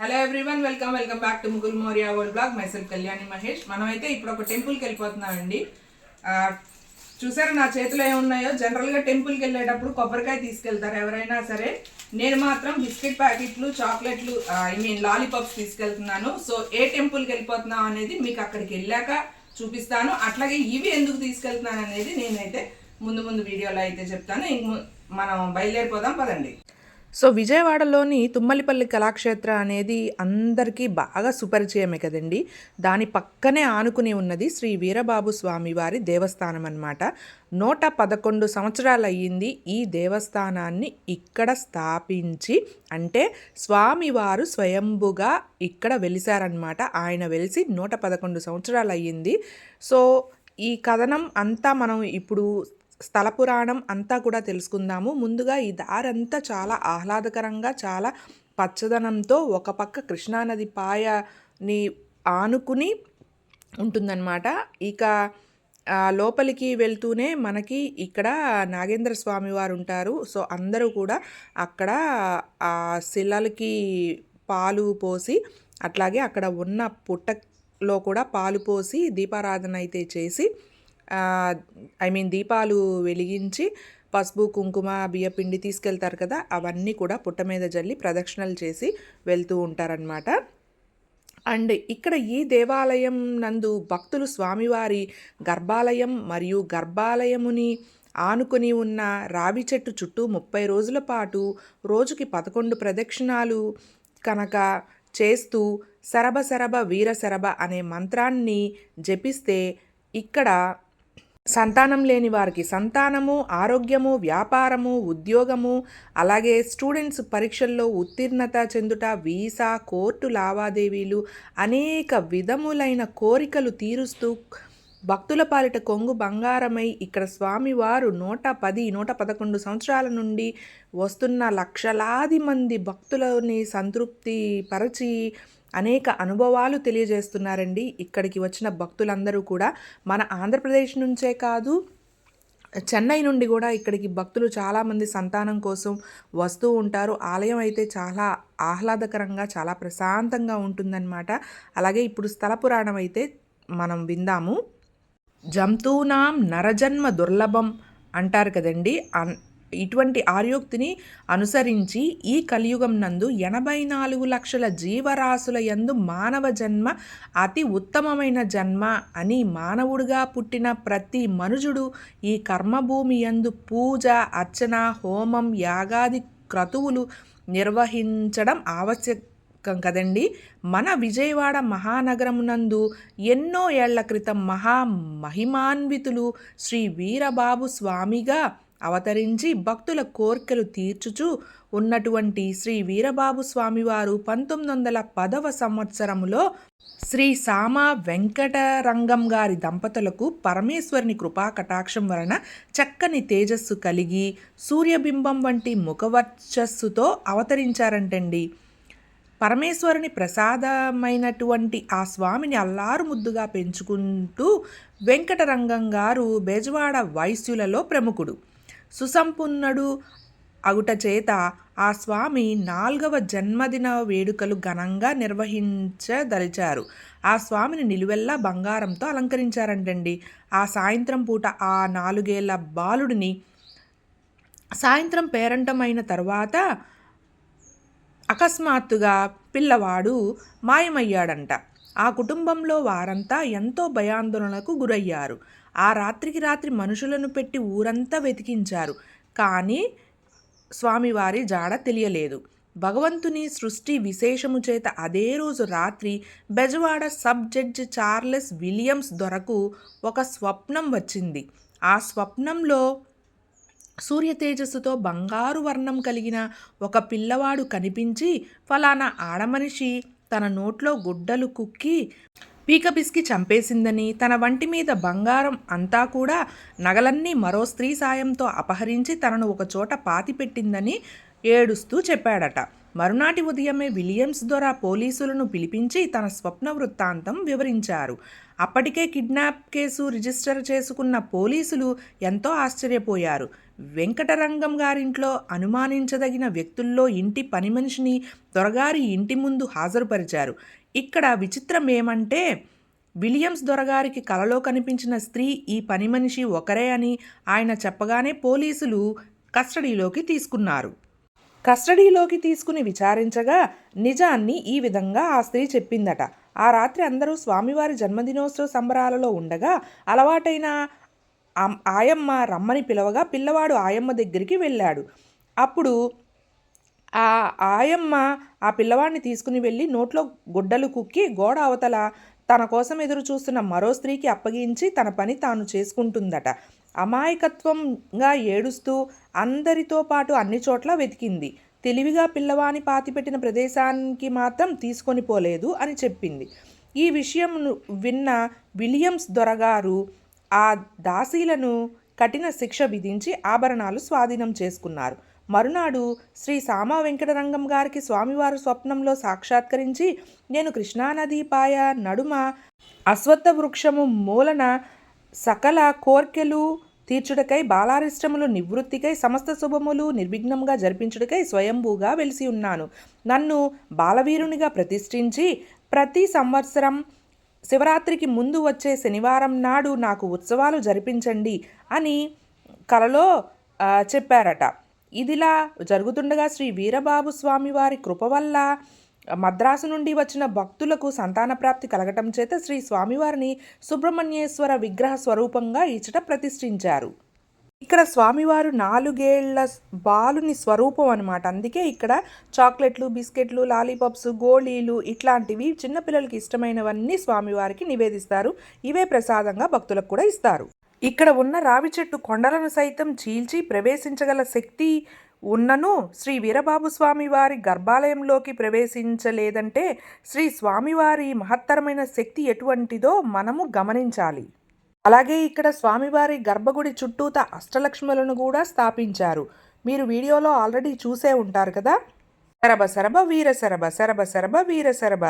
Hello everyone welcome welcome back to Mughal Morya world blog myself Kalyani Mahesh మనమైతే ఇప్పుడు ఒక టెంపుల్కి వెళ్ళిపోతున్నామండి. చూసారా నా చేతిలో ఏమున్నాయో? జనరల్గా టెంపుల్కి వెళ్ళేటప్పుడు కొబ్బరికాయ తీసుకెళ్తారు ఎవరైనా సరే. నేను మాత్రం బిస్కెట్ ప్యాకెట్లు చాక్లెట్లు ఐ మీన్ లాలీపాప్స్ తీసుకెళ్తున్నాను. సో ఏ టెంపుల్కి వెళ్ళిపోతున్నాం అనేది మీకు అక్కడికి వెళ్ళాక చూపిస్తాను. అట్లాగే ఇవి ఎందుకు తీసుకెళ్తున్నాను అనేది నేనైతే ముందు ముందు వీడియోలో అయితే చెప్తాను. ఇంక మనం బయలుదేరిపోదాం పదండి. సో విజయవాడలోని తుమ్మలిపల్లి కళాక్షేత్ర అనేది అందరికీ బాగా సుపరిచయమే కదండి. దాని పక్కనే ఆనుకుని ఉన్నది శ్రీ వీరబాబు స్వామి వారి దేవస్థానం అన్నమాట. నూట పదకొండు సంవత్సరాలు అయ్యింది ఈ దేవస్థానాన్ని ఇక్కడ స్థాపించి అంటే స్వామివారు స్వయంభుగా ఇక్కడ వెలిశారనమాట ఆయన వెలిసి నూట పదకొండు సంవత్సరాలు అయ్యింది సో ఈ కథనం అంతా మనం ఇప్పుడు స్థల పురాణం అంతా కూడా తెలుసుకుందాము. ముందుగా ఈ దారంతా చాలా ఆహ్లాదకరంగా చాలా పచ్చదనంతో ఒక పక్క కృష్ణానది పాయని ఆనుకుని ఉంటుందన్నమాట. ఇక లోపలికి వెళ్తూనే మనకి ఇక్కడ నాగేంద్ర స్వామి వారు ఉంటారు సో అందరూ కూడా అక్కడ ఆ శిలలకి పాలు పోసి అట్లాగే అక్కడ ఉన్న పుట్టలో కూడా పాలు పోసి దీపారాధన అయితే చేసి ఐ మీన్ దీపాలు వెలిగించి పసుపు కుంకుమ బియ్యపిండి తీసుకెళ్తారు కదా అవన్నీ కూడా పుట్ట మీద జల్లి ప్రదక్షిణలు చేసి వెళ్తూ ఉంటారనమాట అండ్ ఇక్కడ ఈ దేవాలయం నందు భక్తులు స్వామివారి గర్భాలయం మరియు గర్భాలయముని ఆనుకొని ఉన్న రావి చెట్టు చుట్టూ ముప్పై రోజుల పాటు రోజుకి పదకొండు ప్రదక్షిణాలు కనుక చేస్తూ సరబ సరభ వీర శరభ అనే మంత్రాన్ని జపిస్తే ఇక్కడ సంతానం లేని వారికి సంతానము ఆరోగ్యము వ్యాపారము ఉద్యోగము అలాగే స్టూడెంట్స్ పరీక్షల్లో ఉత్తీర్ణత చెందుట వీసా కోర్టు లావాదేవీలు అనేక విధములైన కోరికలు తీరుస్తూ భక్తుల పాలిట కొంగు బంగారమై ఇక్కడ స్వామివారు నూట పది నూట పదకొండు సంవత్సరాల నుండి వస్తున్న లక్షలాది మంది భక్తులని సంతృప్తి పరచి అనేక అనుభవాలు తెలియజేస్తున్నారండి. ఇక్కడికి వచ్చిన భక్తులందరూ కూడా మన ఆంధ్రప్రదేశ్ నుంచే కాదు చెన్నై నుండి కూడా ఇక్కడికి భక్తులు చాలామంది సంతానం కోసం వస్తూ ఉంటారు. ఆలయం అయితే చాలా ఆహ్లాదకరంగా చాలా ప్రశాంతంగా ఉంటుందన్నమాట. అలాగే ఇప్పుడు స్థల పురాణం అయితే మనం విందాము. జంతూనాం నరజన్మ దుర్లభం అంటారు కదండి. ఇటువంటి ఆర్యోక్తిని అనుసరించి ఈ కలియుగం నందు ఎనభై నాలుగు లక్షల జీవరాశుల యందు మానవ జన్మ అతి ఉత్తమమైన జన్మ అని మానవుడిగా పుట్టిన ప్రతి మనుజుడు ఈ కర్మభూమి యందు పూజ అర్చన హోమం యాగాది క్రతువులు నిర్వహించడం ఆవశ్యకం కదండి. మన విజయవాడ మహానగరమునందు ఎన్నో ఏళ్ళ క్రితం మహా మహిమాన్వితులు శ్రీ వీరబాబు స్వామిగా అవతరించి భక్తుల కోర్కెలు తీర్చుచూ ఉన్నటువంటి శ్రీ వీరబాబు స్వామివారు పంతొమ్మిది వందల పదవ సంవత్సరములో శ్రీ సామ వెంకటరంగం గారి దంపతులకు పరమేశ్వరుని కృపా కటాక్షం వలన చక్కని తేజస్సు కలిగి సూర్యబింబం వంటి ముఖవర్చస్సుతో అవతరించారంటండి. పరమేశ్వరుని ప్రసాదమైనటువంటి ఆ స్వామిని అల్లారు ముద్దుగా పెంచుకుంటూ వెంకటరంగం గారు బెజవాడ వైశ్యులలో ప్రముఖుడు. సుసంపన్నుడు అగుట చేత ఆ స్వామి నాల్గవ జన్మదిన వేడుకలు ఘనంగా నిర్వహించదలిచారు. ఆ స్వామిని నిలువెల్లా బంగారంతో అలంకరించారంటండి. ఆ సాయంత్రం పూట ఆ నాలుగేళ్ళ బాలుడిని సాయంత్రం పేరంటమైన తర్వాత అకస్మాత్తుగా పిల్లవాడు మాయమయ్యాడంట. ఆ కుటుంబంలో వారంతా ఎంతో భయాందోళనకు గురయ్యారు. ఆ రాత్రికి రాత్రి మనుషులను పెట్టి ఊరంతా వెతికించారు. కానీ స్వామివారి జాడ తెలియలేదు. భగవంతుని సృష్టి విశేషము చేత అదే రోజు రాత్రి Bezawada sub judge Charles Williams దొరకు ఒక స్వప్నం వచ్చింది. ఆ స్వప్నంలో సూర్య తేజస్సుతో బంగారు వర్ణం కలిగిన ఒక పిల్లవాడు కనిపించి ఫలానా ఆడమనిషి తన నోట్లో గుడ్డలు కుక్కి పీక పిసికి చంపేసిందని తన వంటి మీద బంగారం అంతా కూడా నగలన్నీ మరో స్త్రీ సాయంతో అపహరించి తనను ఒకచోట పాతిపెట్టిందని ఏడుస్తూ చెప్పాడట. మరునాటి ఉదయమే విలియమ్స్ దొర పోలీసులను పిలిపించి తన స్వప్న వృత్తాంతం వివరించారు. అప్పటికే కిడ్నాప్ కేసు రిజిస్టర్ చేసుకున్న పోలీసులు ఎంతో ఆశ్చర్యపోయారు. వెంకటరంగం గారింట్లో అనుమానించదగిన వ్యక్తుల్లో ఇంటి పని మనిషిని దొరగారి ఇంటి ముందు హాజరుపరిచారు. ఇక్కడ విచిత్రం ఏమంటే విలియమ్స్ దొరగారికి కలలో కనిపించిన స్త్రీ ఈ పని మనిషి ఒకరే అని ఆయన చెప్పగానే పోలీసులు కస్టడీలోకి తీసుకున్నారు. కస్టడీలోకి తీసుకుని విచారించగా నిజాన్ని ఈ విధంగా ఆ స్త్రీ చెప్పిందట. ఆ రాత్రి అందరూ స్వామివారి జన్మదినోత్సవ సంబరాలలో ఉండగా అలవాటైన ఆయమ్మ రమ్మని పిలవగా పిల్లవాడు ఆయమ్మ దగ్గరికి వెళ్ళాడు. అప్పుడు ఆ ఆయమ్మ ఆ పిల్లవాడిని తీసుకుని వెళ్ళి నోట్లో గుడ్డలు కుక్కి గోడ అవతల తన కోసం ఎదురు చూస్తున్న మరో స్త్రీకి అప్పగించి తన పని తాను చేసుకుంటుందట. అమాయకత్వంగా ఏడుస్తూ అందరితో పాటు అన్ని చోట్ల వెతికింది. తెలివిగా పిల్లవాని పాతిపెట్టిన ప్రదేశానికి మాత్రం తీసుకొని పోలేదు అని చెప్పింది. ఈ విషయం విన్న విలియమ్స్ దొరగారు ఆ దాసీలను కఠిన శిక్ష విధించి ఆభరణాలు స్వాధీనం చేసుకున్నారు. మరునాడు శ్రీ సామా వెంకటరంగం గారికి స్వామివారు స్వప్నంలో సాక్షాత్కరించి నేను కృష్ణానదీ పాయ నడుమ అశ్వత్థ వృక్షము మూలన సకల కోర్కెలు తీర్చుటకై బాలారిష్టములు నివృత్తికై సమస్త శుభములు నిర్విఘ్నంగా జరిపించుటకై స్వయంభూగా వెలిసి ఉన్నాను. నన్ను బాలవీరునిగా ప్రతిష్ఠించి ప్రతి సంవత్సరం శివరాత్రికి ముందు వచ్చే శనివారం నాడు నాకు ఉత్సవాలు జరిపించండి అని కలలో చెప్పారట. ఇదిలా జరుగుతుండగా శ్రీ వీరబాబు స్వామి వారి కృప వల్ల మద్రాసు నుండి వచ్చిన భక్తులకు సంతాన ప్రాప్తి కలగటం చేత శ్రీ స్వామివారిని సుబ్రహ్మణ్యేశ్వర విగ్రహ స్వరూపంగా ఈచట ప్రతిష్ఠించారు. ఇక్కడ స్వామివారు నాలుగేళ్ళ బాలుని స్వరూపం అనమాట అందుకే ఇక్కడ చాక్లెట్లు బిస్కెట్లు లాలీపాప్స్ గోళీలు ఇట్లాంటివి చిన్నపిల్లలకి ఇష్టమైనవన్నీ స్వామివారికి నివేదిస్తారు. ఇవే ప్రసాదంగా భక్తులకు కూడా ఇస్తారు. ఇక్కడ ఉన్న రావి చెట్టు కొండలను సైతం చీల్చి ప్రవేశించగల శక్తి ఉన్నను శ్రీ వీరబాబు స్వామివారి గర్భాలయంలోకి ప్రవేశించలేదంటే శ్రీ స్వామివారి మహత్తరమైన శక్తి ఎటువంటిదో మనము గమనించాలి. అలాగే ఇక్కడ స్వామివారి గర్భగుడి చుట్టూత అష్టలక్ష్ములను కూడా స్థాపించారు. మీరు వీడియోలో ఆల్రెడీ చూసే ఉంటారు కదా? సరబ సరబ వీర సరబ సరబ సరబ వీర సరబ